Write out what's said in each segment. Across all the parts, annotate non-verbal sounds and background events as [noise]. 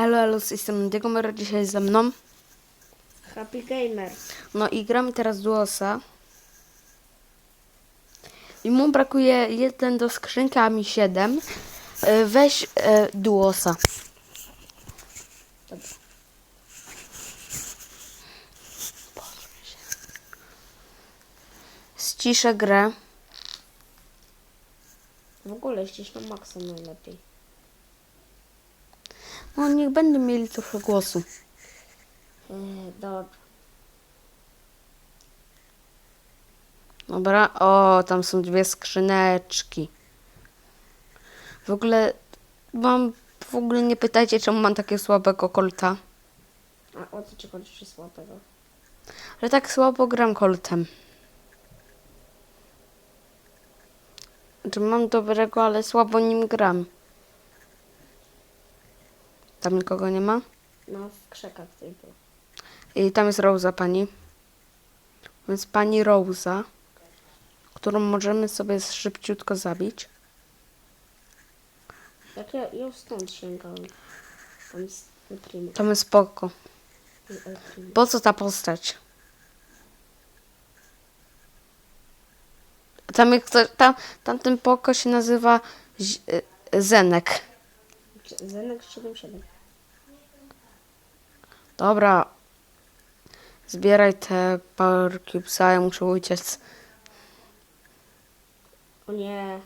Elo, elo, strony Diegomero, dzisiaj ze mną. Happy Gamer. No i gramy teraz Duosa. I mu brakuje jeden do skrzynki, a mi siedem. E, Weź e, Duosa. Dobra. Ściszę grę. W ogóle ścisz na maksa najlepiej. No niech będą mieli trochę głosu. Eee, dobra. Dobra, o, tam są dwie skrzyneczki. W ogóle mam, w ogóle nie pytajcie, czemu mam takie słabego kolta. A o co ci chodzi czy słabego? Ale tak słabo gram koltem. Znaczy mam dobrego, ale słabo nim gram. Tam nikogo nie ma? No w krzakach był. I tam jest Rosa pani. Więc pani Rosa, którą możemy sobie szybciutko zabić. Jak ja ją stąd sięgałem. Tam jest. To jest spoko. Po co ta postać? Tam, tam, tamten poko się nazywa Zenek. Zenek 77. Dobra. Zbieraj te power cubesa, ja muszę uciec. O nie.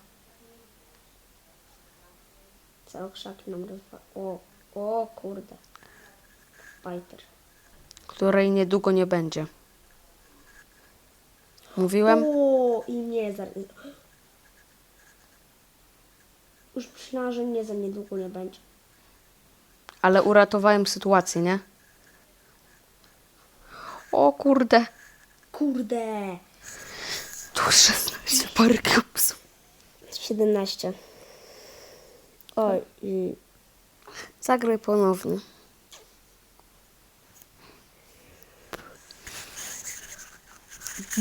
Całe krzaki nam rozwa... O, o kurde. Biter. Której niedługo nie będzie. Mówiłem? O, i nie za... Już myślałam, że mnie za niedługo nie będzie. Ale uratowałem sytuację, nie? O kurde. Kurde. Tu 16 power cubesów. 17. Oj, i Zagraj ponownie.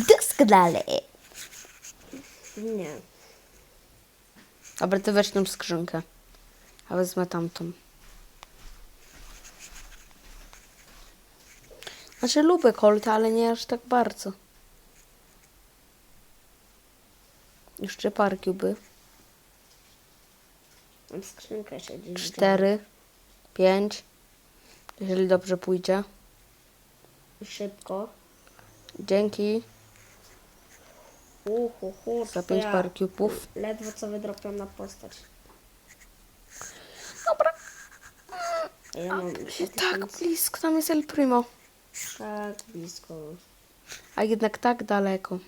doskonale. Nie. Dobra, ty weź tą skrzynkę. A wezmę tamtą. Znaczy lubię kolta, ale nie aż tak bardzo. Jeszcze parkiuby. Mam skrzynkę jeszcze gdzieś. Cztery, pięć. Jeżeli dobrze pójdzie. Szybko. Dzięki Uhu, hu, za pięć parkiupów. Ledwo co wydropiam na postać. Dobra. Ja mam Tak blisko, tam jest El Primo. tak blisko. A jednak tak daleko.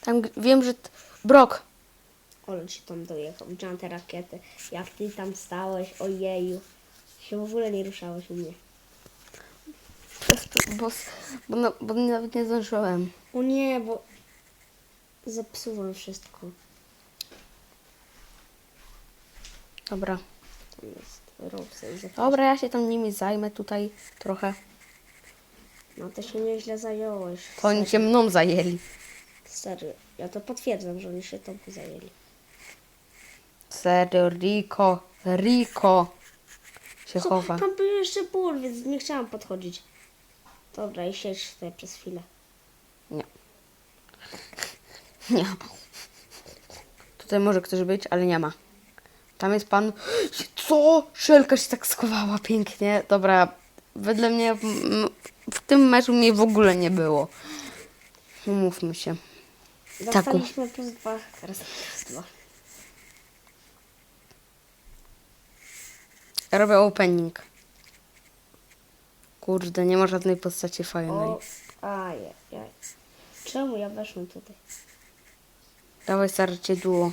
Tam wiem, że... Brok. Ole ci tam dojechał. Widziałam te rakiety. Jak ty tam stałeś, ojeju. Się w ogóle nie ruszałeś u mnie. Bo, bo, no, bo nawet nie zdążyłem. O nie, bo zepsułem wszystko. Dobra. Tam jest. Dobra, ja się tam nimi zajmę tutaj trochę. No to się nieźle zająłeś. To oni się mną zajęli. Serio. Ja to potwierdzam, że oni się tobą zajęli. Serio, Rico. Rico się Co? chowa. Tam był jeszcze ból, więc nie chciałam podchodzić. Dobra, i siedź tutaj przez chwilę. Nie. Nie. Tutaj może ktoś być, ale nie ma. Tam jest pan. Co? Szelka się tak schowała pięknie. Dobra, wedle mnie w tym meczu mnie w ogóle nie było. Umówmy się. Dostaliśmy plus dwa, teraz plus dwa. Ja robię opening. Kurde, nie ma żadnej postaci fajnej. O, ajaj. Czemu ja weszłem tutaj? Dawaj starcie duo.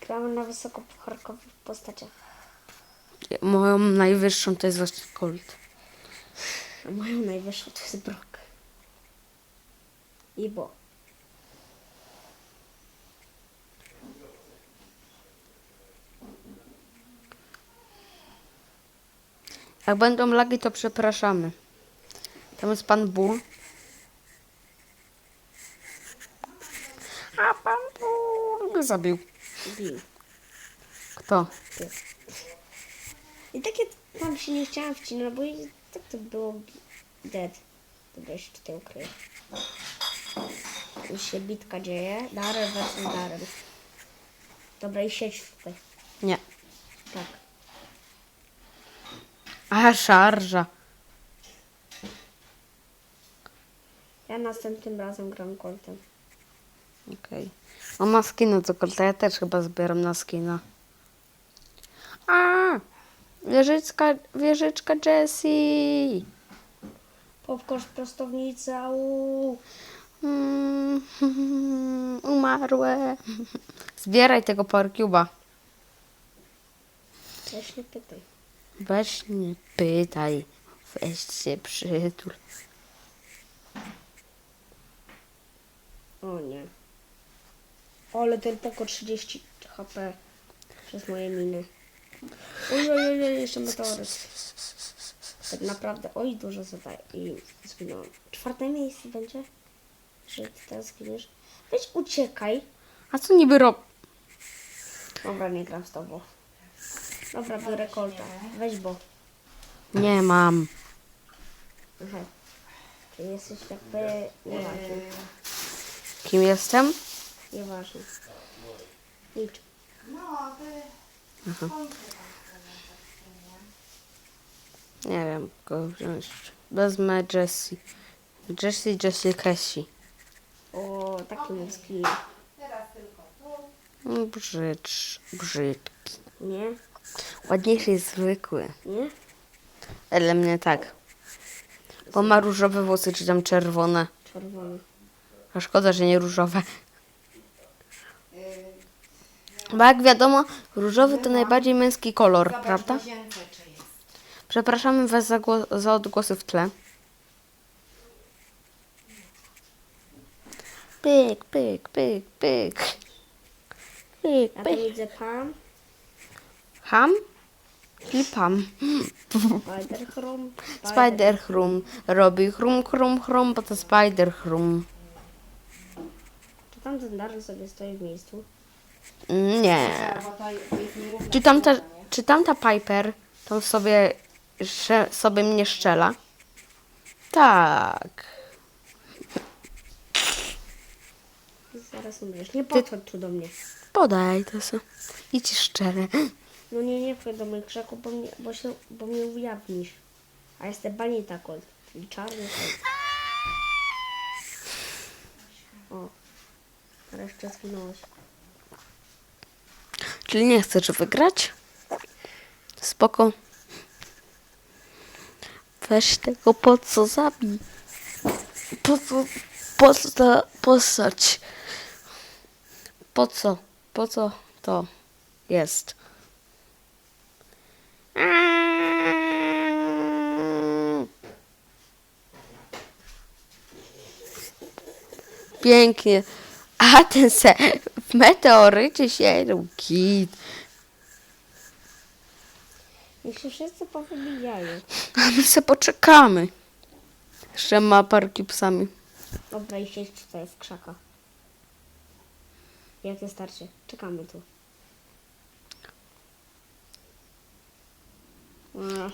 Gramy na wysokopucharkowych postaciach. Moją najwyższą to jest właśnie Colt. A moją najwyższą to jest Brock. I bo. Jak będą lagi, to przepraszamy. Tam jest pan Bull. A pan go zabił. Bill. Kto? I takie tam się nie chciałam wcinać, bo i tak to było dead. Dobra, jeszcze tutaj ukryję. Już się bitka dzieje. Darel versus Darel. Dobra, i siedź tutaj. Nie. Tak. A, szarża. Ja następnym razem gram Coltem. Okej. On ma skina do kolta, ja też chyba zbieram na skina. A! Wieżyczka, wieżyczka Jessie! Popcorn prostownica, uuu. Mm, [laughs] umarłe. [laughs] Zbieraj tego Powercube'a. Weź nie pytaj. Weź nie pytaj. Weź się przytul. O nie. O, ale ten poko 30 HP przez moje miny. Oj, oj, oj, jeszcze meteoryt. Tak naprawdę, oj, dużo zadaję i zginąłem. Czwarte miejsce będzie? Że ty teraz zginiesz? Weź uciekaj. A co niby rob... Dobra, nie gram z tobą. Dobra, biorę kolta. Weź bo. Nie mam. Aha. Jesteś jakby nieważny. Kim jestem? Nieważny. Licz. Nie wiem, kogo wziąć. Wezmę Jessie. Jessie, Jessie, Cassie. O, taki skin. Mm, Brzydz, brzydki. Nie? Ładniejszy jest zwykły. Nie? Ale mnie tak. Bo ma różowe włosy, czy tam czerwone. Czerwony. A szkoda, że nie różowe. Bo jak wiadomo, różowy to najbardziej męski kolor, prawda? Przepraszamy Was za, za odgłosy w tle. Pyk, pyk, pyk, pyk. Pyk, pyk. widzę Pam, Ham? I pam. Spider Chrome, Spider chrum. Robi chrum, chrum, chrum, bo to spider chrum. Czy tam ten Darren sobie stoi w miejscu? Nie. Czy tamta, czy tamta Piper tam sobie, że sobie mnie szczela? Tak. Zaraz umrzesz. Nie podchodź tu do mnie. Podaj to sobie. Idź szczerze. No nie, nie wchodź do moich krzaków, bo mnie, bo się, bo mnie ujawnisz. A jestem Banita czyli czarny Colt. Zginąłeś. Czyli nie chcesz wygrać? Spoko. Weź tego po co zabij. Po co, po co? Po co? Po co to jest? Pięknie. A ten se w meteorycie siedział kit. Niech się wszyscy powybijają. A my se poczekamy. Jeszcze ma parki psami. Dobra, i siedź tutaj w krzakach. Jak jest starcie? Czekamy tu.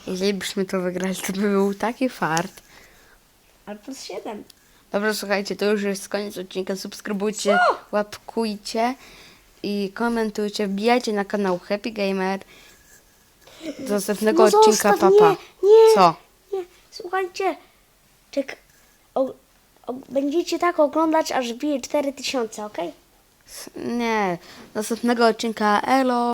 Jeżeli byśmy to wygrali, to by był taki fart. ale plus 7. Dobra, słuchajcie, to już jest koniec odcinka. Subskrybujcie, łapkujcie i komentujcie. Wbijajcie na kanał Happy Gamer. Do następnego No odcinka, zostaw, papa. nie, nie. Co? Nie, słuchajcie. Czek, o, o, będziecie tak oglądać, aż bije 4000, ok? Nie, do następnego odcinka. Elo.